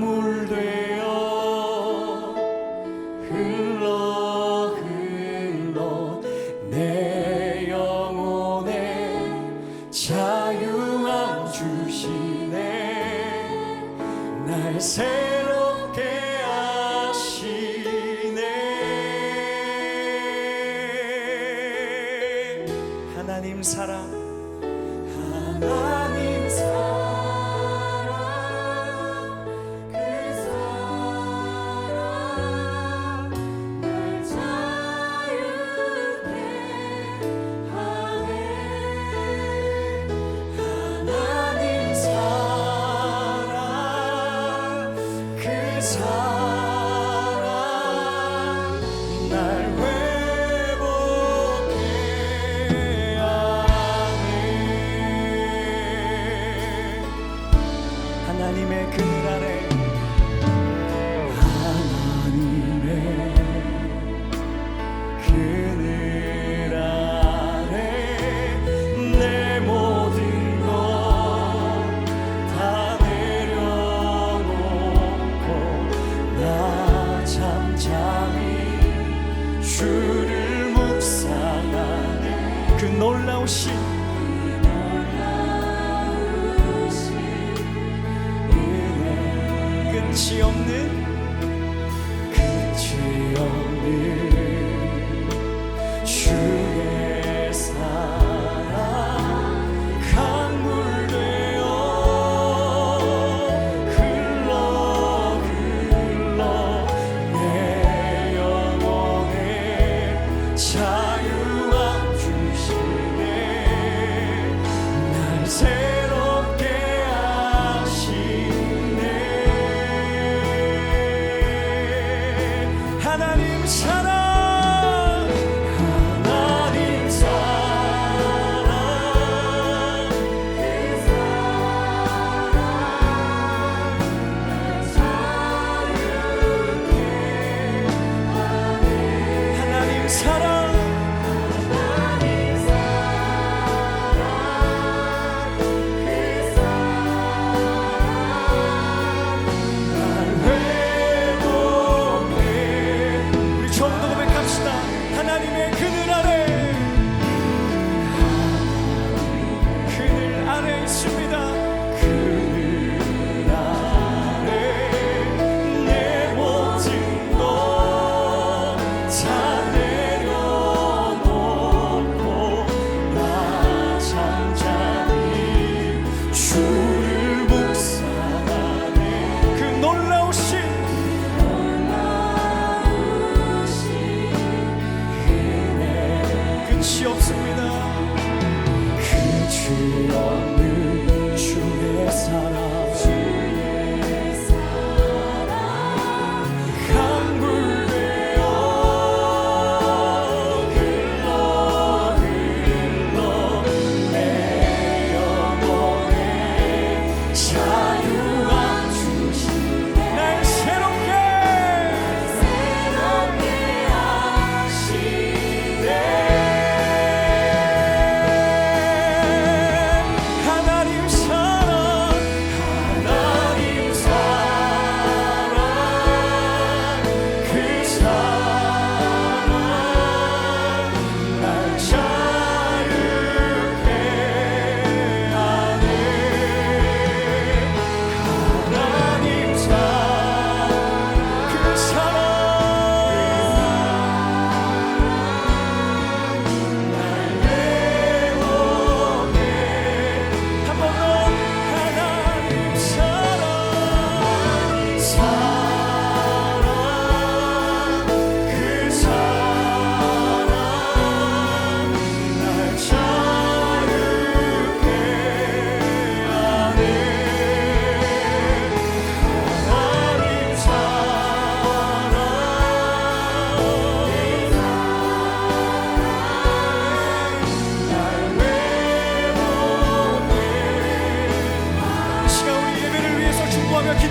물들 하나님의 그늘 아래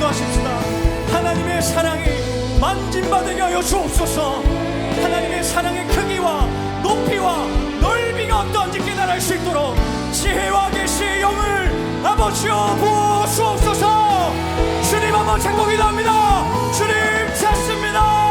기도하십시다. 하나님의 사랑이 만진바되게 하여 주옵소서. 하나님의 사랑의 크기와 높이와 넓이가 어떤지 깨달을 수 있도록 지혜와 계시의 영을 아버지여 부어 주옵소서. 주님 한번 찾고 기도합니다. 주님 찾습니다.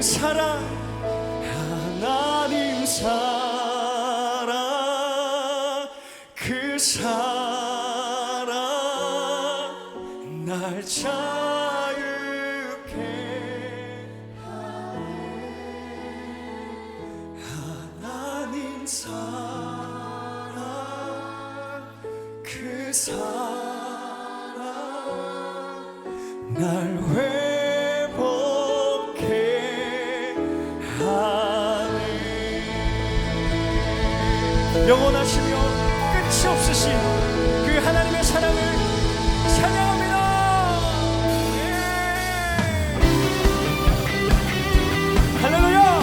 사랑 하나님 사랑. 있으신 그 하나님의 사랑을 찬양합니다. 예. 할렐루야!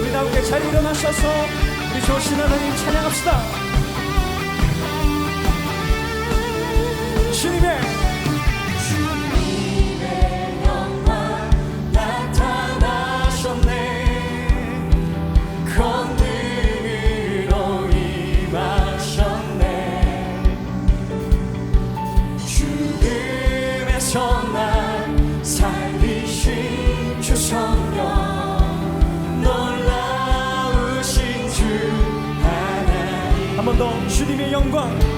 우리 다 함께 자리 일어나셔서 우리 좋으신 하나님 찬양합시다. vamos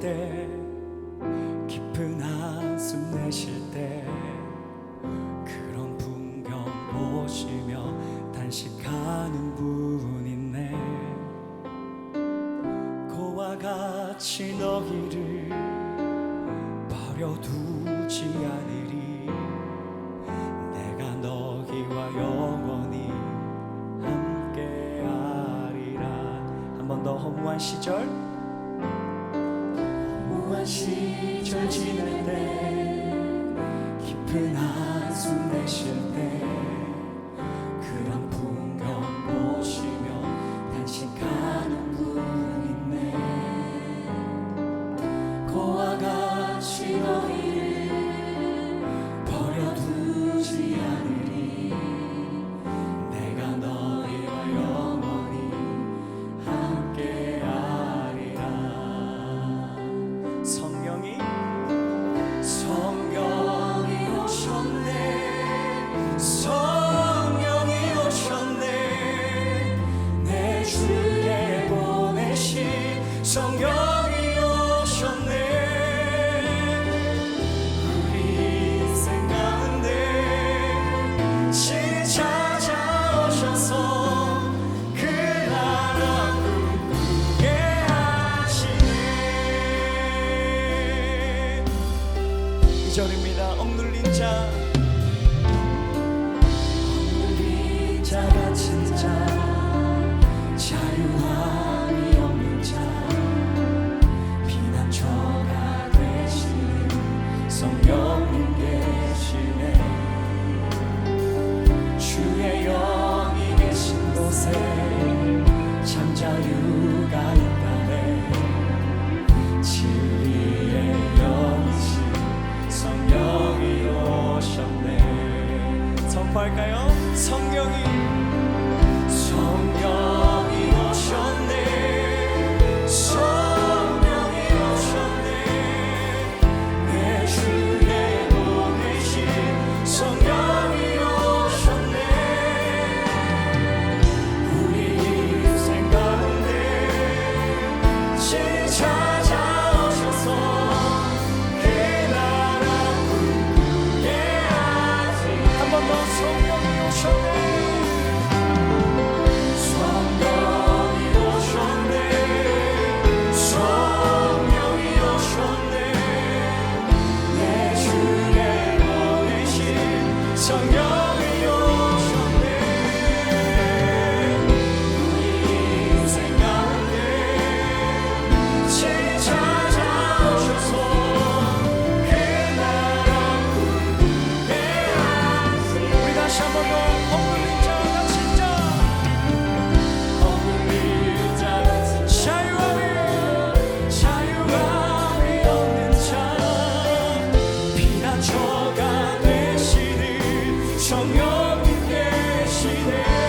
지 깊은 한숨 내쉴 때 시절입니다. 억눌린 자. 억눌린 자 같은 성령님 계시네.